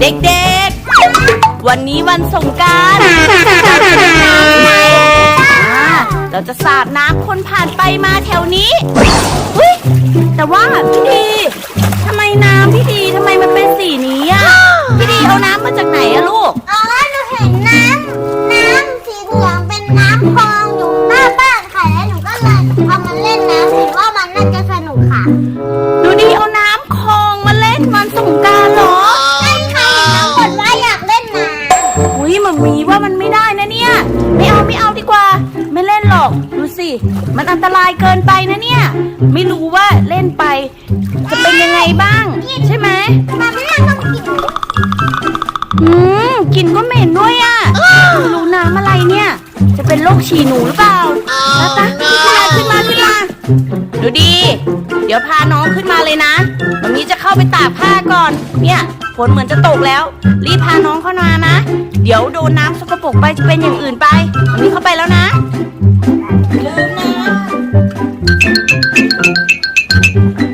เด็กๆ วันนี้วันสงกรารเราจะสาดน้ำคนผ่านไปมาแถวนี้เฮ้ยแต่ว่าพี่ดีทำไมน้ำพี่ดีทำไมมัน มันอันตรายเกินไปนะเนี่ย ไม่รู้ว่าเล่นไป จะเป็นยังไงบ้าง ใช่ไหมแต่ไม่น่าต้องกินอืมกลินก็เหม็นด้วยอะไม่รู้น้ำอะไรเนี่ย จะเป็นโรคฉี่หนูหรือเปล่าตาตา ดูดี เดี๋ยวพาน้องขึ้นมาเลยนะวันนี้จะเข้าไปตากผ้าก่อน เนี่ยฝนเหมือนจะตกแล้ว รีบพาน้องเข้ามานะ เดี๋ยวโดนน้ำสกปรกไปจะเป็นอย่างอื่นไปวันนี้เข้าไปแล้วนะลืมนะ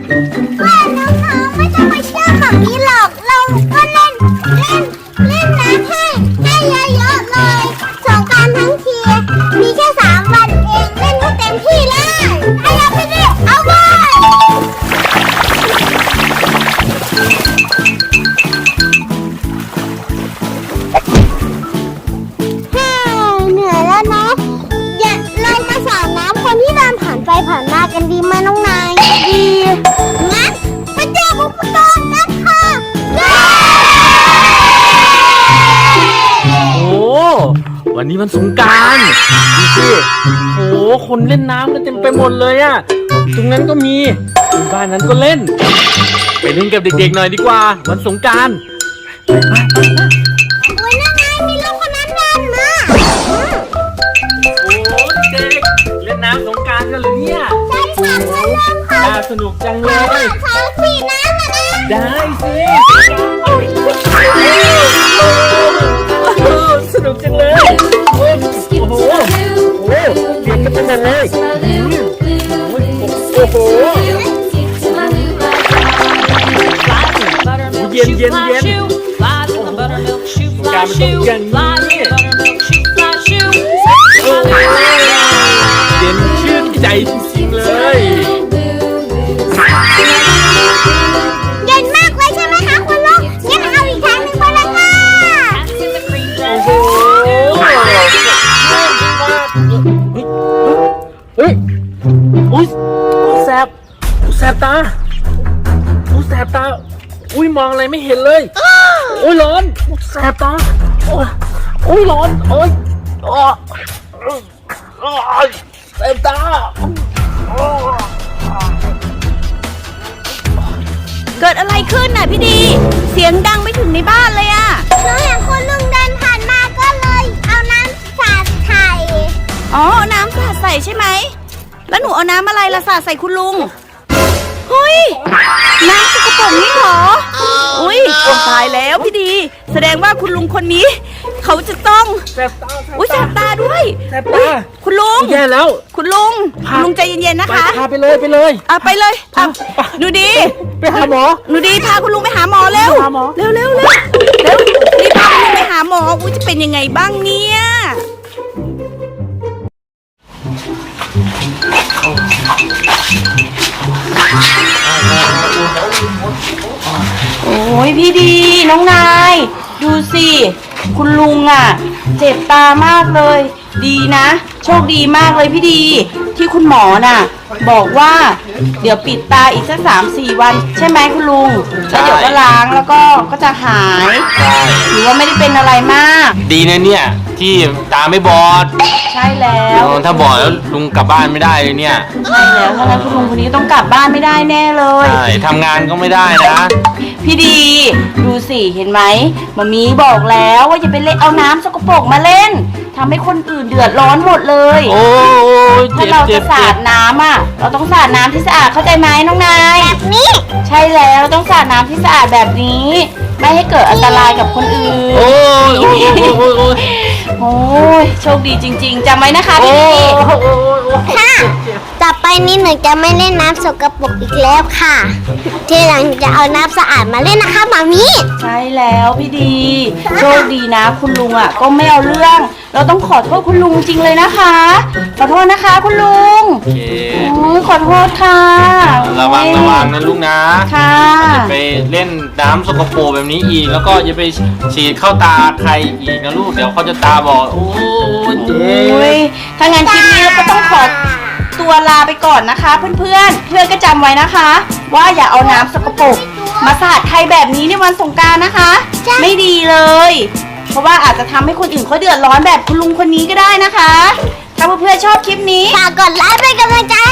วันนี้มันสงกรารดูสิโอ้คนเล่นน้ำกันเต็มไปหมดเลยอะตรงนั้นก็มีบ้านนั้นก็เล่น ไปเล่นกับเด็กๆหน่อยดีกว่า วันสงกรารโอ้ยนั่นไงมีลูกคนนั้นเดินมาโอ้เด็กเล่นน้ำสงกรารกันเลยเนี่ยใช่ค่ะเพื่อนเล่นค่ะน่าสนุกจังเลย ขอสีน้ำมานะได้สิ เย็นเย็นเย็น Flies in the buttermilk shoe, fly Cảm ơn shoe, Trần flies in Nhiên. the buttermilk shoe, fly shoe. เย็นชื่นใจจริงๆเลยเย็นมากเลยใช่ไหมคะคุณลูกงั้นเอาอีกครั้งหนึ่งไปเลยค่ะ Hats in the cream โอ้ dress. โห มองอะไรไม่เห็นเลย โอ้ยร้อนแสบตาโอ้ยโอ้ยร้อนโอ้ยโอ้ยโอ้ยแสบตาโอ้ยเกิดอะไรขึ้นน่ะพี่ดี เสียงดังไปถึงในบ้านเลยอะหนูเห็นคุณลุงเดินผ่านมาก็เลย เอาน้ำสาดไข่อ๋อเอาน้ำสาดใส่ใช่ไหม แล้วหนูเอาน้ำอะไรละสาดใส่คุณลุง เฮ้ยน้ำสกปรกนี่เหรอ อุ้ยตายแล้วพี่ดี แสดงว่าคุณลุงคนนี้ เขาจะต้อง แสบตาแสบอุ้ยแสตาบตาด้วยแสบตาอุ๊ยคุณลุง แย่แล้ว คุณลุงพาคุณลุงใจเย็นๆนะไปคะ พาไปเลยไปเลยอะไปเลยอะหนูดี ไปหาหมอหนูดีพาคุณลุงไปหาหมอเร็วหาหมอเร็วเร็วเร็วเร็วรีบพาคุณลุงไปหาหมออุ้ยจะเป็นยังไงบ้างเนี่ย อ้ยพี่ดีน้องนาย ดูสิ คุณลุงอะ เจ็บตามากเลย ดีนะ โชคดีมากเลยพี่ดี ที่คุณหมอน่ะ บอกว่าเดี๋ยวปิดตาอีกสักสามสี่วัน ใช่ไหมคุณลุงแล้วเดี๋ยวก็ล้างแล้วก็ก็จะหายใช่หรือว่าไม่ได้เป็นอะไรมาก ดีนะเนี่ย ที่ตาไม่บอดใช่แล้วถ้าบอดแล้วลุงกลับบ้านไม่ได้เลยเนี่ยใช่แล้วถ้างั้นคุณลุงคนนี้ต้องกลับบ้านไม่ได้แน่เลย ใช่ทำงานก็ไม่ได้นะพี่ดี ดูสิเห็นไหมมามีบอกแล้วว่าอย่าไปเล่นเอาน้ำสกปรกมาเล่น ทำให้คนอื่นเดือดร้อนหมดเลยโอ้ยถ้าเจ็บเราเจ็จะบสาเจ็ดบน้ำอะ เราต้องสาดน้ำที่สะอาดเข้าใจไหมน้องนายนี่ใช่แล้วต้องสาดน้ำที่สะอาดแบบนี้ ไม่ให้เกิดอันตรายกับคนอื่น โอ้ยโอ้ยโอ้ยโอ้ยโอ้ยโอ้ยโชคดีจริง ๆจำไว้นะคะโอ้พี่ดียโอ้ยโอ้ยค่ะ ต่อไปนี้หนูจะไม่เล่นน้ำสกปรกอีกแล้วค่ะ ทีหลังจะเอาน้ำสะอาดมาเล่นนะคะหมามีใช่แล้วพี่ดีโชคดีนะ คุณลุงอะ ก็ไม่เอาเรื่อง เราต้องขอโทษคุณลุงจริงเลยนะคะขอโทษนะคะ คุณลุงโอเคโอ้ยขอโทษค่ะระวังระวังนะลูกนะค่ะ อย่าไปเล่นน้ำสกปรกแบบนี้อีก แล้วก็อย่าไปฉีดเข้าตาใครอีกนะลูก เดี๋ยวเขาจะตาบอดโอ้ยเจ๊โอ้ยถ้างั้นคลิปนี้เราก็ต้องขอ ตัวลาไปก่อนนะคะ เพื่อนๆ เพื่อนก็จำไว้นะคะ ว่าอย่าเอาน้ำสกปรกมาสาดใครแบบนี้ในวันสงกรารนะคะไม่ดีเลย เพราะว่าอาจจะทำให้คนอื่นเขาเดือดร้อนแบบคุณลุงคนนี้ก็ได้นะคะ ถ้าเพื่อนๆชอบคลิปนี้ ฝากกดไลค์เป็นกำลังใจให้